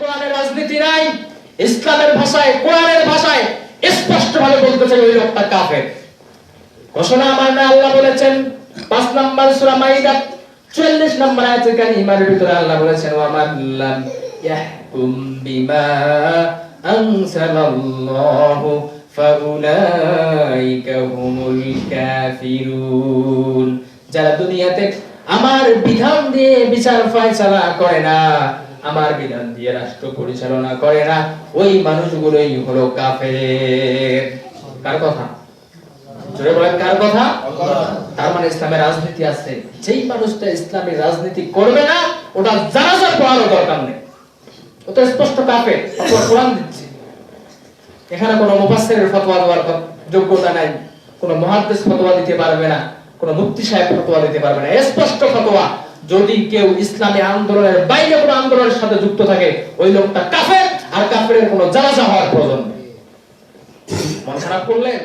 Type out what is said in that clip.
কোরআনের রাজনীতি নাই, ইসলামের ভাষায়, কোরআনের ভাষায় স্পষ্ট ভাবে বলতে চাই ওই লোকটা কাফের। ঘোষণা আমার না আল্লাহ বলেছেন, পাঁচ নম্বর সূরা মাইদা 44 নম্বর আয়াতে কারিমার ভিতরে আল্লাহ বলেছেন, ওয়া মান লাম ইয়াহকুম বিমা আনসালাল্লাহু ফাউলাইকা হুমুল কাফিরুন। যারা দুনিয়াতে আমার বিধান দিয়ে বিচার ফয়সালা করে না আমার বিধান দিয়ে রাষ্ট্র পরিচালনা করে না। ওই মানুষগুলোই হলো কাফের। কার কথা? মানে ইসলামের রাজনীতি আছে। যেই মানুষটা ইসলামের রাজনীতি করবে না, ওটা জানাজার পড়ারও দরকার নেই। ও তো স্পষ্ট কাফের ফতোয়া কোরআন দিচ্ছে। এখানে কোনো ফতোয়া যোগ্যতা নাই। কোনো দিতে পারবে না, কোনো মুফতি সাহেব ফতোয়া দিতে পারবে না। স্পষ্ট ফতোয়া, যদি কেউ ইসলামী আন্দোলনের বাইরে কোনো আন্দোলনের সাথে যুক্ত থাকে, ওই লোকটা কাফের, আর কাফেরের কোনো জানাজা হওয়ার প্রয়োজন নেই। মন খারাপ করলেন?